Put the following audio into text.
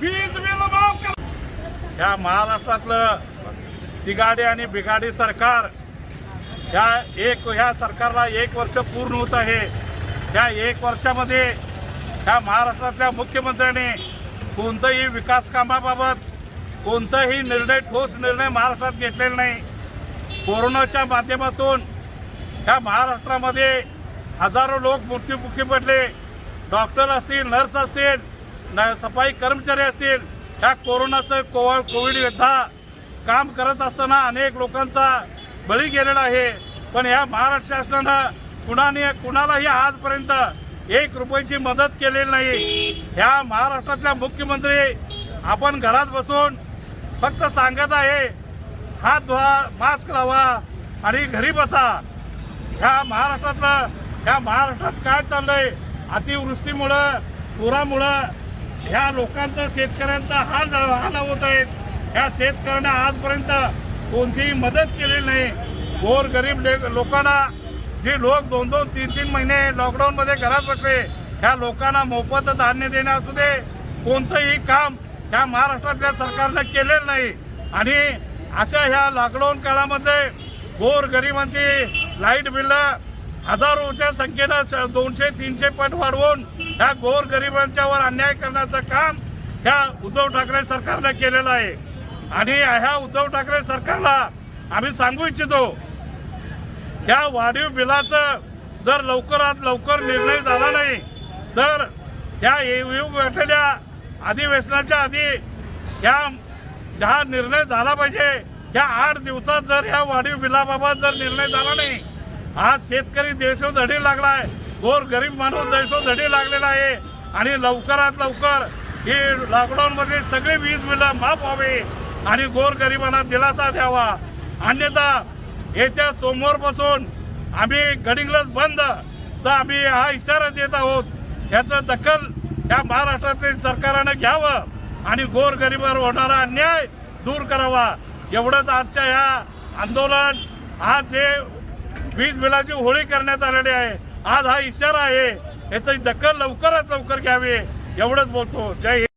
वीज ह्या महाराष्ट्रातलं तिघाडी आणि बिघाडी सरकार ह्या एक ह्या सरकारला एक वर्ष पूर्ण होत आहे. त्या एक वर्षामध्ये ह्या महाराष्ट्रातल्या मुख्यमंत्र्यांनी कोणतंही विकास कामाबाबत कोणताही निर्णय ठोस निर्णय महाराष्ट्रात घेतलेला नाही. कोरोनाच्या माध्यमातून ह्या महाराष्ट्रामध्ये हजारो लोक मृत्युमुखी पडले. डॉक्टर असतील नर्स असतील न सफाई कर्मचारी असतील ह्या कोरोनाचं कोविड कोविड योद्धा काम करत असताना अनेक लोकांचा बळी गेलेला आहे. पण ह्या महाराष्ट्र शासनानं कुणाने कुणालाही आजपर्यंत एक रुपयाची मदत केलेली नाही. ह्या महाराष्ट्रातल्या मुख्यमंत्री आपण घरात बसून फक्त सांगत आहे हात धुवा मास्क लावा आणि घरी बसा. ह्या महाराष्ट्रातलं ह्या महाराष्ट्रात काय चाललंय? अतिवृष्टीमुळं पुरामुळं ह्या लोकांचं शेतकऱ्यांचा हाल हाल होत आहेत. ह्या शेतकऱ्यांना आजपर्यंत कोणतीही मदत केलेली नाही. गोर गरीब ले- लोकांना जे लोक दोन दोन तीन तीन महिने लॉकडाऊनमध्ये घरात बसले ह्या लोकांना मोफत धान्य देणे असू दे कोणतंही काम ह्या महाराष्ट्रातल्या सरकारनं केलेलं नाही. आणि अशा ह्या लॉकडाऊन काळामध्ये गोर गरिबांची लाइट बिल हजारोच्या संख्येनं दोनशे तीनशे पट वाढवून ह्या गोर गरिबांच्यावर अन्याय करण्याचं काम ह्या उद्धव ठाकरे सरकारनं केलेलं आहे. आणि ह्या उद्धव ठाकरे सरकारला आम्ही सांगू इच्छितो या वाढीव बिलाचं जर लवकरात लवकर निर्णय झाला नाही तर या येऊ गाठलेल्या अधिवेशनाच्या आधी या हा निर्णय झाला पाहिजे. या आठ दिवसात जर या वाढीव बिलाबाबत जर निर्णय झाला नाही आज शेतकरी देशोधडी लागलाय गोर गरीब माणूस देशोधडी लागलेला आहे. आणि लवकरात लवकर ही लॉकडाऊन मध्ये सगळी वीज बिल माफ व्हावे आणि गोर गरिबांना दिलासा द्यावा. अन्यथा येत्या सोमवारपासून आम्ही गडिंग्लज बंद तर आम्ही हा इशारा देत आहोत. याचं दखल या महाराष्ट्रातील सरकारनं घ्यावं. आणि गोरगरिबावर होणारा अन्याय दूर करावा. एवढंच आजच्या ह्या आंदोलन आज जे वीज बिलाची होळी करण्यात आलेली आहे आज हा इशारा आहे. याची दखल लवकरात लवकर घ्यावी. एवढंच बोलतो. जय हिंद.